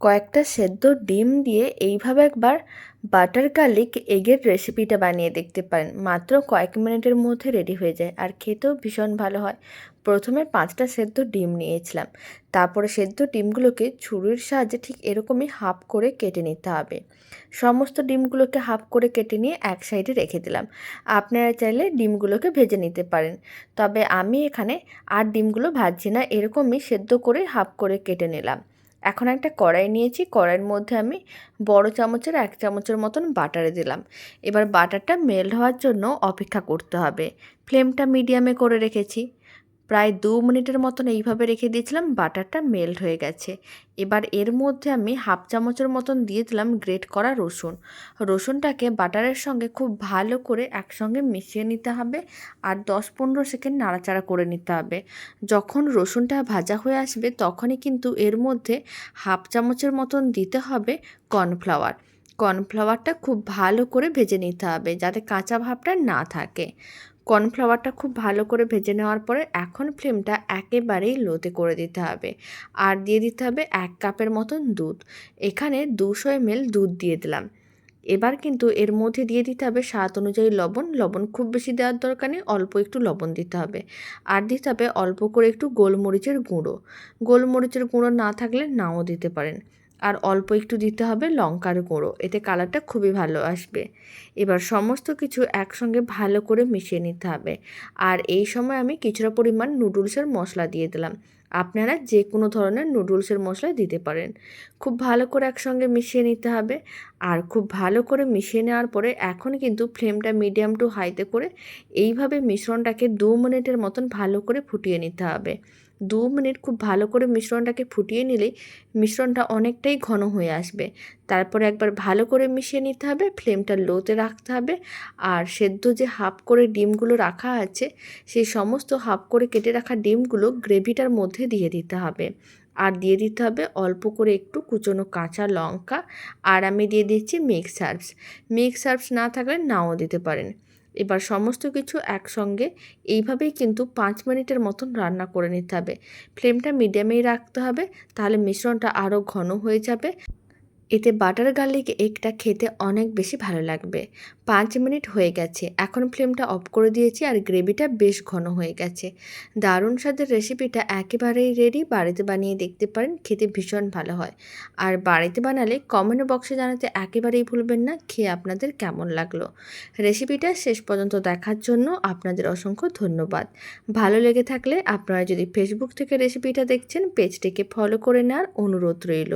কয়েকটা সেদ্ধ ডিম দিয়ে এইভাবে একবার বাটার গার্লিক এগের রেসিপিটা বানিয়ে দেখতে পারেন। মাত্র কয়েক মিনিটের মধ্যে রেডি হয়ে যায় আর খেতেও ভীষণ ভালো হয়। প্রথমে পাঁচটা সেদ্ধ ডিম নিয়েছিলাম। তারপরে সেদ্ধ ডিমগুলোকে ছুরির সাহায্যে ঠিক এরকমই হাফ করে কেটে নিতে হবে। সমস্ত ডিমগুলোকে হাফ করে কেটে নিয়ে এক সাইডে রেখে দিলাম। আপনারা চাইলে ডিমগুলোকে ভেজে নিতে পারেন। তবে আমি এখানে আর ডিমগুলো ভাজছি না। এরকমই সেদ্ধ করে হাফ করে কেটে নিলাম। এখন একটা কড়াই নিয়েছি, কড়াইয়ের মধ্যে আমি বড় চামচের এক চামচের মতন বাটারে দিলাম। এবার বাটারটা মেল্ট হওয়ার জন্য অপেক্ষা করতে হবে। ফ্লেমটা মিডিয়ামে করে রেখেছি। প্রায় দু মিনিটের মতন এইভাবে রেখে দিয়েছিলাম, বাটারটা মেল্ট হয়ে গেছে। এবার এর মধ্যে আমি হাফ চামচের মতন দিয়ে দিলাম গ্রেট করা রসুন। রসুনটাকে বাটারের সঙ্গে খুব ভালো করে একসঙ্গে মিশিয়ে নিতে হবে আর দশ পনেরো সেকেন্ড নাড়াচাড়া করে নিতে হবে। যখন রসুনটা ভাজা হয়ে আসবে তখনই কিন্তু এর মধ্যে হাফ চামচের মতন দিতে হবে কর্নফ্লাওয়ার। কর্নফ্লাওয়ারটা খুব ভালো করে ভেজে নিতে হবে যাতে কাঁচা ভাবটা না থাকে। কর্নফ্লাওয়ারটা খুব ভালো করে ভেজে নেওয়ার পরে এখন ফ্লেমটা একেবারেই লোতে করে দিতে হবে। আর দিয়ে দিতে হবে এক কাপের মতন দুধ। এখানে দুশো এমএল দুধ দিয়ে দিলাম। এবার কিন্তু এর মধ্যে দিয়ে দিতে হবে স্বাদ অনুযায়ী লবণ। লবণ খুব বেশি দেওয়ার দরকার নেই, অল্প একটু লবণ দিতে হবে। আর দিতে হবে অল্প করে একটু গোলমরিচের গুঁড়ো। গোলমরিচের গুঁড়ো না থাকলে নাও দিতে পারেন। আর অল্প একটু দিতে হবে লঙ্কার গুঁড়ো, এতে কালারটা খুবই ভালো আসবে। এবার সমস্ত কিছু একসঙ্গে ভালো করে মিশিয়ে নিতে হবে। আর এই সময় আমি কিছুটা পরিমাণ নুডলসের মশলা দিয়ে দিলাম। আপনারা যে কোনো ধরনের নুডলসের মশলা দিতে পারেন। খুব ভালো করে একসঙ্গে মিশিয়ে নিতে হবে। আর খুব ভালো করে মিশিয়ে নেওয়ার পরে এখন কিন্তু ফ্লেমটা মিডিয়াম টু হাইতে করে এইভাবে মিশ্রণটাকে দু মিনিটের মতন ভালো করে ফুটিয়ে নিতে হবে। দু মিনিট খুব ভালো করে মিশ্রণটাকে ফুটিয়ে নিলেই মিশ্রণটা অনেকটাই ঘন হয়ে আসবে। তারপরে একবার ভালো করে মিশিয়ে নিতে হবে, ফ্লেমটা লোতে রাখতে হবে। আর সেদ্ধ যে হাফ করে ডিমগুলো রাখা আছে, সেই সমস্ত হাফ করে কেটে রাখা ডিমগুলো গ্রেভিটার মধ্যে দিয়ে দিতে হবে। আর দিয়ে দিতে হবে অল্প করে একটু কুচনো কাঁচা লঙ্কা। আর আমি দিয়ে দিচ্ছি মিক্স হার্বস মিক্স হার্বস না থাকলে নাও দিতে পারেন। এবার সমস্ত কিছু একসঙ্গে এইভাবেই কিন্তু পাঁচ মিনিটের মতন রান্না করে নিতে হবে। ফ্লেমটা মিডিয়ামেই রাখতে হবে। তাহলে মিশ্রণটা আরও ঘন হয়ে যাবে। এতে বাটার গার্লিক এগটা খেতে অনেক বেশি ভালো লাগবে। পাঁচ মিনিট হয়ে গেছে, এখন ফ্লেমটা অফ করে দিয়েছি আর গ্রেভিটা বেশ ঘন হয়ে গেছে। দারুণ স্বাদের রেসিপিটা একেবারেই রেডি বাড়িতে বানিয়ে দেখতে পারেন, খেতে ভীষণ ভালো হয়। আর বাড়িতে বানালে কমেন্ট বক্সে জানাতে একেবারেই ভুলবেন না, খেয়ে আপনাদের কেমন লাগল? রেসিপিটা শেষ পর্যন্ত দেখার জন্য আপনাদের অসংখ্য ধন্যবাদ। ভালো লেগে থাকলে আপনারা যদি ফেসবুক থেকে রেসিপিটা দেখছেন পেজটিকে ফলো করে নেওয়ার অনুরোধ রইল।